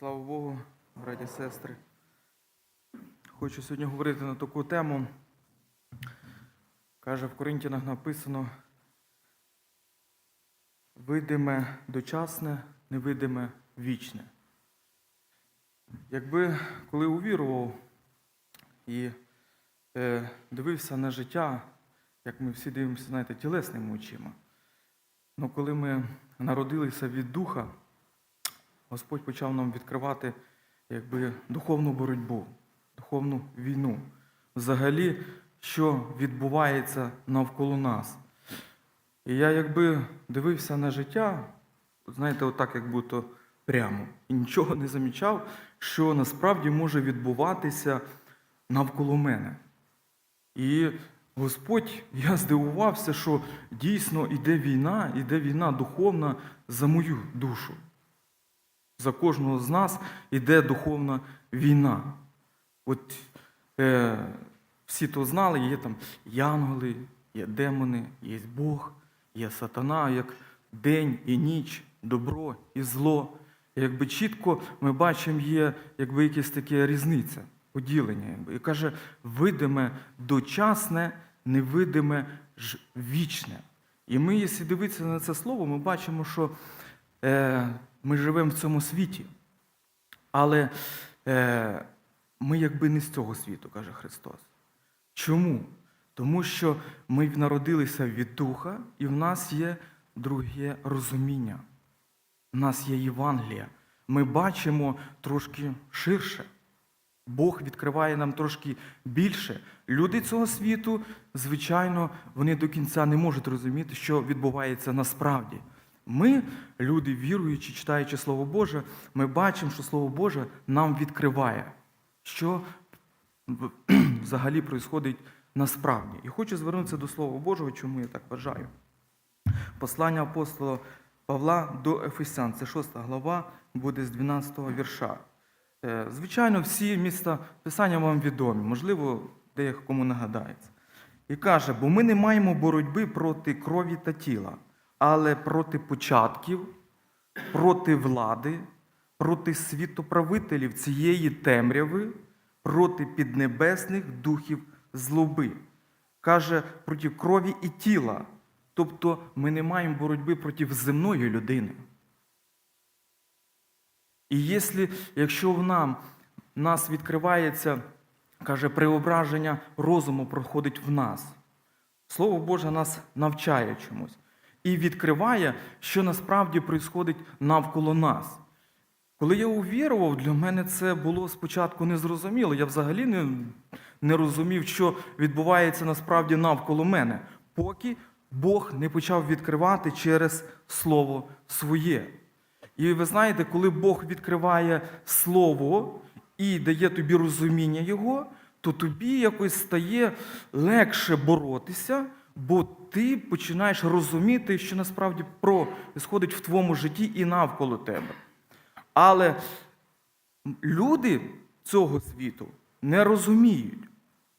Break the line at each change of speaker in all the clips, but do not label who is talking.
Слава Богу, браті сестри. Хочу сьогодні говорити на таку тему. Каже, в Коринтянах написано видиме дочасне, невидиме вічне. Якби коли увірував і е, дивився на життя, як ми всі дивимося, знаєте, тілесними очима. Ну коли ми народилися від духа, Господь почав нам відкривати якби, духовну боротьбу, духовну війну. Взагалі, що відбувається навколо нас. І я якби дивився на життя, знаєте, отак, як будто прямо, і нічого не замічав, що насправді може відбуватися навколо мене. І Господь, я здивувався, що дійсно йде війна, йде війна духовна за мою душу. За кожного з нас йде духовна війна. От е, всі то знали, є там янголи, є демони, є Бог, є сатана, як день і ніч, добро і зло. Якби чітко ми бачимо, є якби якась така різниця, поділення. Якби. І каже, видиме дочасне, невидиме ж вічне. І ми, якщо дивитися на це слово, ми бачимо, що е, ми живемо в цьому світі. Але е, ми якби не з цього світу, каже Христос. Чому? Тому що ми народилися від Духа, і в нас є друге розуміння. У нас є Євангелія. Ми бачимо трошки ширше. Бог відкриває нам трошки більше. Люди цього світу, звичайно, вони до кінця не можуть розуміти, що відбувається насправді. Ми, люди віруючі, читаючи Слово Боже, ми бачимо, що Слово Боже нам відкриває, що взагалі відбувається насправді. І хочу звернутися до Слова Божого, чому я так вважаю. Послання апостола Павла до Ефесян, це 6 глава, буде з 12 вірша. Е, Звичайно, всі міста Писання вам відомі, можливо, деякому нагадається. І каже, бо ми не маємо боротьби проти крові та тіла, але проти початків, проти влади, проти світоправителів цієї темряви, проти піднебесних духів злоби. Каже, проти крові і тіла. Тобто ми не маємо боротьби проти земної людини. І якщо, якщо в нам, нас відкривається, каже, преображення розуму проходить в нас, Слово Боже нас навчає чомусь і відкриває, що насправді відбувається навколо нас. Коли я увірував, для мене це було спочатку незрозуміло. Я взагалі не, не розумів, що відбувається насправді навколо мене, поки Бог не почав відкривати через Слово своє. І ви знаєте, коли Бог відкриває Слово і дає тобі розуміння Його, то тобі якось стає легше боротися, бо ти починаєш розуміти, що насправді происходить в твоєму житті і навколо тебе. Але люди цього світу не розуміють.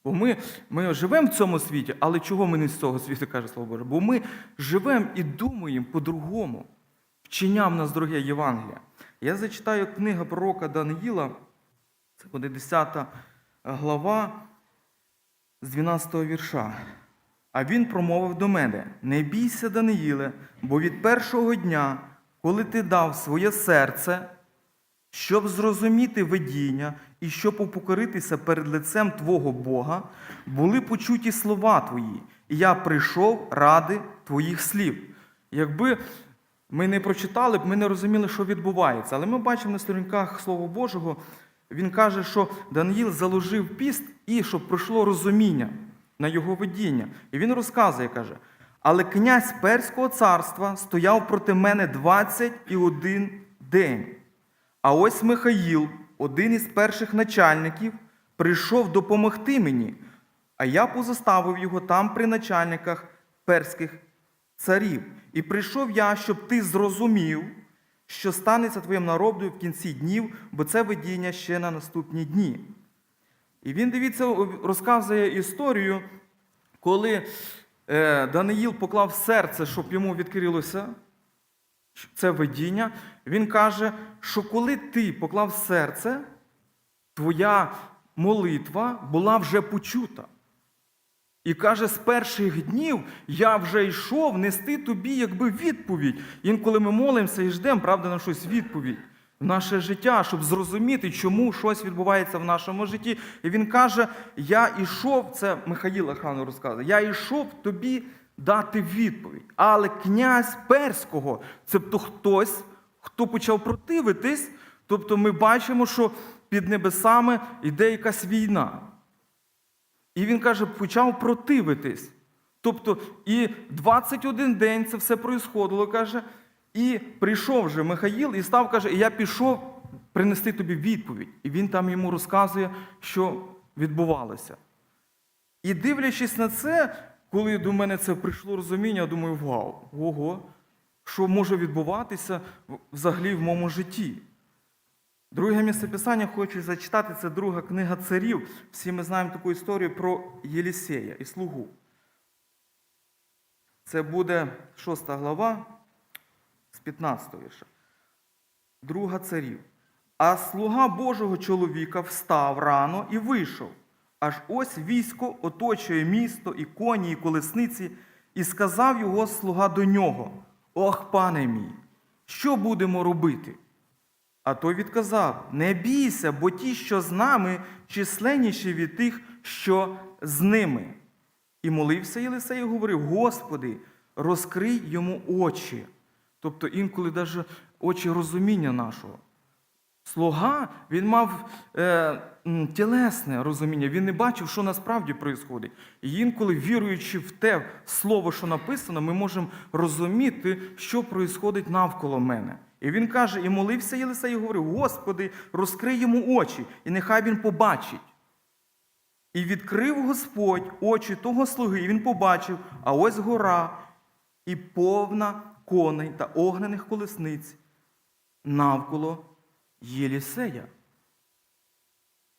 Бо ми, ми живемо в цьому світі, але чого ми не з цього світу, каже Слово Боже? Бо ми живемо і думаємо по-другому. Вчення в нас друге Євангелія. Я зачитаю книгу пророка Даниїла, це буде 10 глава з 12 вірша. А він промовив до мене: Не бійся, Даниїле, бо від першого дня, коли ти дав своє серце, щоб зрозуміти видіння і щоб упокоритися перед лицем Твого Бога, були почуті слова Твої, і я прийшов ради Твоїх слів. Якби ми не прочитали б, ми не розуміли, що відбувається. Але ми бачимо на сторінках Слова Божого, він каже, що Даниїл заложив піст і щоб пройшло розуміння на його видіння. І він розказує, каже, але князь Перського царства стояв проти мене 21 день. А ось Михаїл, один із перших начальників, прийшов допомогти мені, а я позаставив його там при начальниках перських царів. І прийшов я, щоб ти зрозумів, що станеться твоїм народом в кінці днів, бо це видіння ще на наступні дні. І він, дивіться, розказує історію, коли е, Даниїл поклав серце, щоб йому відкрилося це видіння, він каже, що коли ти поклав серце, твоя молитва була вже почута. І каже, з перших днів я вже йшов нести тобі якби відповідь. Інколи ми молимося і ждемо, правда, на щось відповідь в наше життя, щоб зрозуміти, чому щось відбувається в нашому житті. І він каже: Я йшов, це Михаїл Ахану розказує, я йшов тобі дати відповідь. Але князь Перського, тобто хтось, хто почав противитись, тобто ми бачимо, що під небесами йде якась війна. І він каже, почав противитись. Тобто, і 21 день це все происходило, каже, і прийшов же Михаїл і став, каже, я пішов принести тобі відповідь. І він там йому розказує, що відбувалося. І дивлячись на це, коли до мене це прийшло розуміння, я думаю, вау, ого, що може відбуватися взагалі в моєму житті. Друге місце писання хочу зачитати, це друга книга царів. Всі ми знаємо таку історію про Єлісея і слугу. Це буде шоста глава 15 вірша. Друга царів. А слуга Божого чоловіка встав рано і вийшов. Аж ось військо оточує місто, і коні, і колесниці, і сказав його слуга до нього: Ох, пане мій, що будемо робити? А той відказав: Не бійся, бо ті, що з нами, численніші від тих, що з ними. І молився Єлисей і говорив: Господи, розкрий йому очі. Тобто інколи навіть очі розуміння нашого. Слуга, він мав е, тілесне розуміння, він не бачив, що насправді відбувається. І інколи, віруючи в те слово, що написано, ми можемо розуміти, що відбувається навколо мене. І він каже, і молився Єлисей і говорив: Господи, розкрий йому очі, і нехай він побачить. І відкрив Господь очі того слуги, і він побачив, а ось гора, і повна коней та огнених колесниць навколо Єлісея.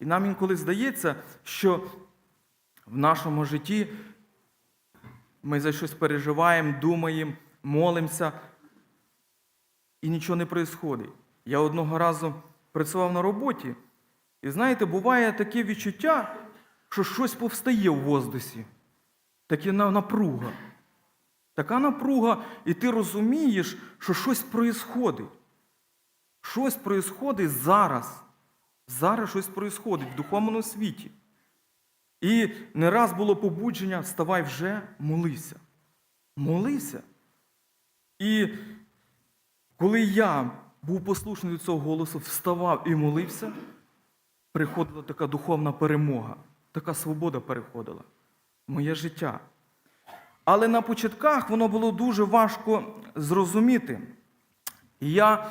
І нам інколи здається, що в нашому житті ми за щось переживаємо, думаємо, молимося, і нічого не відбувається. Я одного разу працював на роботі, і знаєте, буває таке відчуття, що щось повстає в воздусі. Таке напруга. Така напруга, і ти розумієш, що щось відбувається. Щось відбувається зараз. Зараз щось відбувається в духовному світі. І не раз було побудження, вставай вже, молися. Молися. І коли я був послушний до цього голосу, вставав і молився, приходила така духовна перемога, така свобода переходила моє життя. Але на початках воно було дуже важко зрозуміти. І я,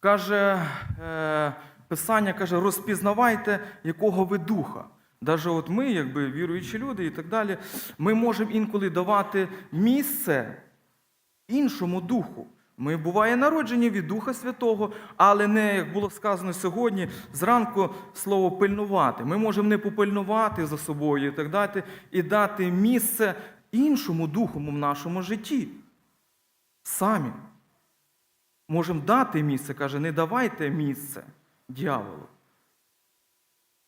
каже, е, Писання каже, розпізнавайте, якого ви духа. Даже от ми, якби віруючі люди і так далі, ми можемо інколи давати місце іншому духу. Ми буває народжені від Духа Святого, але не, як було сказано сьогодні, зранку слово пильнувати. Ми можемо не попильнувати за собою і так далі, і дати місце іншому духу в нашому житті. Самі. Можемо дати місце, каже, не давайте місце дьяволу.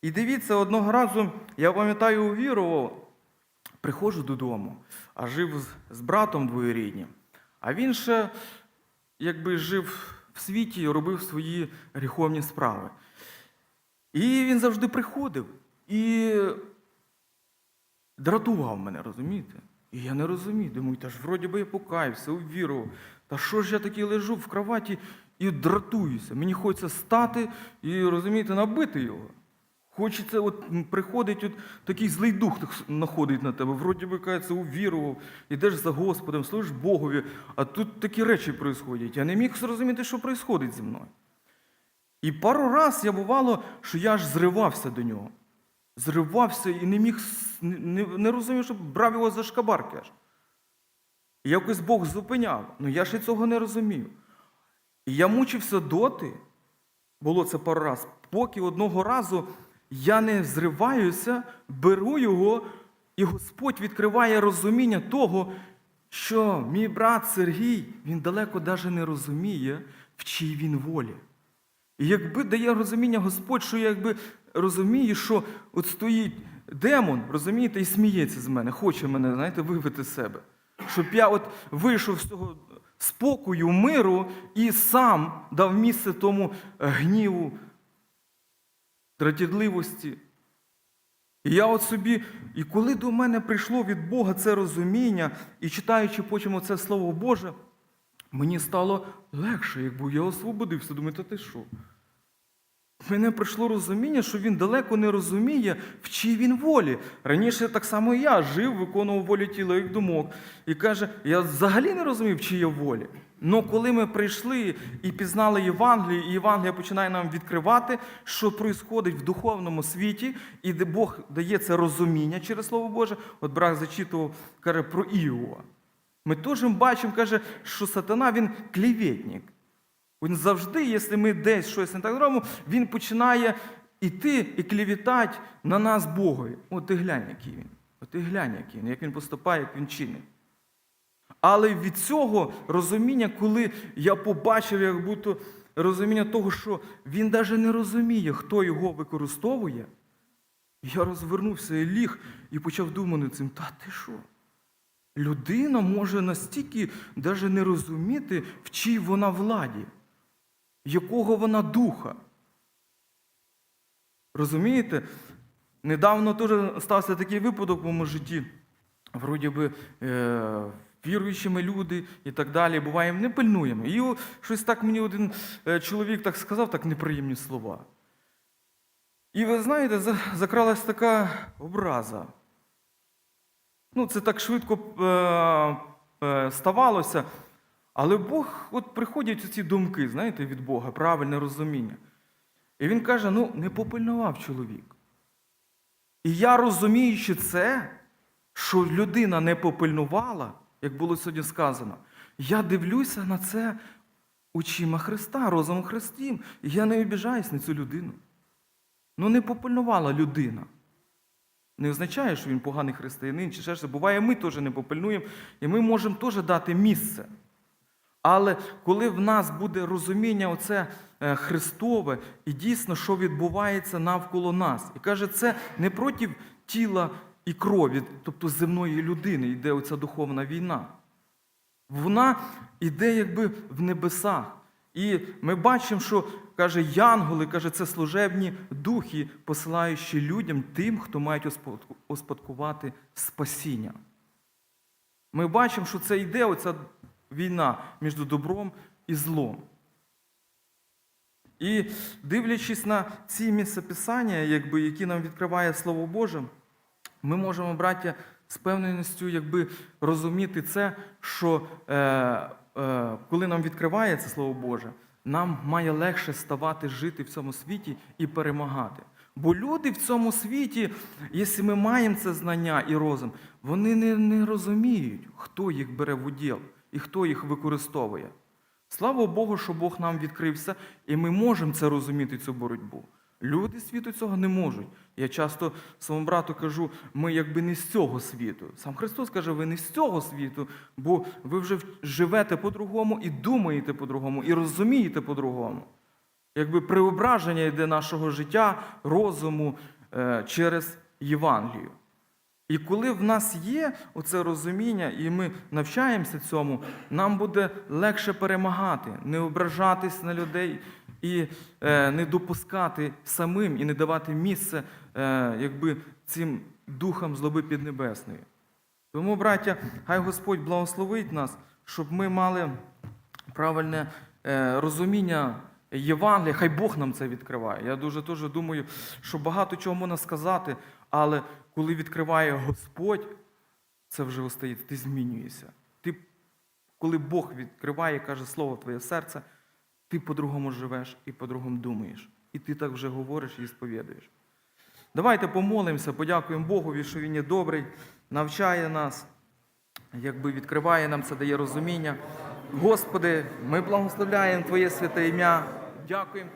І дивіться, одного разу, я пам'ятаю, увірував, приходжу додому, а жив з братом двоюріднім. А він ще, якби жив в світі і робив свої гріховні справи. І він завжди приходив і дратував мене, розумієте? І я не розумію. Думаю, та ж вроді би я покаявся, увірував. Та що ж я такий лежу в кроваті і дратуюся? Мені хочеться стати і, розумієте, набити його. Хочеться, от приходить от такий злий дух находить на тебе. Вроді би кається, увірував, ідеш за Господом, служиш Богові, а тут такі речі відбуваються. Я не міг зрозуміти, що відбувається зі мною. І пару раз я бувало, що я аж зривався до нього. Зривався і не міг, не, не, розумів, що брав його за шкабарки аж. І якось Бог зупиняв. Ну я ще цього не розумів. І я мучився доти, було це пару раз, поки одного разу я не зриваюся, беру його, і Господь відкриває розуміння того, що мій брат Сергій, він далеко навіть не розуміє, в чій він волі. І якби дає розуміння Господь, що якби розумію, що от стоїть демон, розумієте, і сміється з мене, хоче мене, знаєте, вивити з себе. Щоб я от вийшов з цього спокою, миру і сам дав місце тому гніву, дратівливості. І я от собі, і коли до мене прийшло від Бога це розуміння, і читаючи потім це Слово Боже, мені стало легше, якби я освободився. Думаю, та ти що? Мене прийшло розуміння, що він далеко не розуміє, в чій він волі. Раніше так само і я жив, виконував волю тіла і думок. І каже, я взагалі не розумів, в чиї волі. Але коли ми прийшли і пізнали Євангелію, і Євангелія починає нам відкривати, що відбувається в духовному світі, і де Бог дає це розуміння через Слово Боже, от брат зачитував, каже, про Іова. Ми теж бачимо, каже, що сатана він клеветник. Він завжди, якщо ми десь щось не так робимо, він починає іти і клівітати на нас Богові. От ти глянь, який він. От ти глянь, який він, як він поступає, як він чинить. Але від цього розуміння, коли я побачив, як будто розуміння того, що він навіть не розуміє, хто його використовує, я розвернувся і ліг і почав думати цим, та ти що? Людина може настільки навіть не розуміти, в чій вона владі, якого вона духа. Розумієте? Недавно теж стався такий випадок в моєму житті. Вроді би, е, віруючими люди і так далі. Буває, не пильнуємо. І щось так мені один е, чоловік так сказав, так неприємні слова. І ви знаєте, закралась така образа. Ну, це так швидко е, е, ставалося. Але Бог, от приходять ці думки, знаєте, від Бога, правильне розуміння. І він каже: ну, не попильнував чоловік. І я розуміючи це, що людина не попильнувала, як було сьогодні сказано, я дивлюся на це очима Христа, розумом Христім. І я не обіжаюсь на цю людину. Ну, не попильнувала людина. Не означає, що він поганий християнин чи ще щось. Буває, ми теж не попильнуємо, і ми можемо теж дати місце. Але коли в нас буде розуміння оце е, Христове і дійсно, що відбувається навколо нас, і каже, це не проти тіла і крові, тобто земної людини, йде оця духовна війна. Вона йде якби в небесах. І ми бачимо, що каже Янголи, каже, це служебні духи, посилаючи людям тим, хто мають успадкувати спасіння. Ми бачимо, що це йде оця війна між добром і злом. І дивлячись на ці місцеписання, якби, які нам відкриває Слово Боже, ми можемо, браття, з певністю якби, розуміти це, що е, е, коли нам відкривається Слово Боже, нам має легше ставати жити в цьому світі і перемагати. Бо люди в цьому світі, якщо ми маємо це знання і розум, вони не, не розуміють, хто їх бере в уділ і хто їх використовує. Слава Богу, що Бог нам відкрився, і ми можемо це розуміти, цю боротьбу. Люди світу цього не можуть. Я часто своєму брату кажу, ми якби не з цього світу. Сам Христос каже, ви не з цього світу, бо ви вже живете по-другому і думаєте по-другому, і розумієте по-другому. Якби преображення йде нашого життя, розуму е, через Євангелію. І коли в нас є оце розуміння, і ми навчаємося цьому, нам буде легше перемагати, не ображатись на людей і е, не допускати самим і не давати місце е, якби, цим духам злоби піднебесної. Тому, браття, хай Господь благословить нас, щоб ми мали правильне е, розуміння Євангелія, хай Бог нам це відкриває. Я дуже теж думаю, що багато чого можна сказати, але коли відкриває Господь, це вже остає, ти змінюєшся. Ти, коли Бог відкриває, каже слово твоє серце, ти по-другому живеш і по-другому думаєш. І ти так вже говориш і сповідуєш. Давайте помолимося, подякуємо Богові, що Він є добрий, навчає нас, якби відкриває нам це, дає розуміння. Господи, ми благословляємо Твоє святе ім'я. Дякуємо.